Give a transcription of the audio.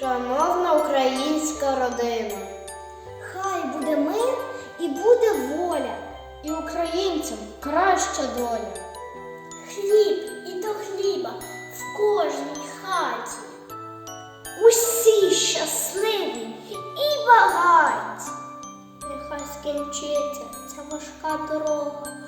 Шановна українська родина. Хай буде мир і буде воля. І українцям краща доля. Хліб і до хліба в кожній хаті. Усі щасливі і багаті. Нехай скінчиться ця важка дорога.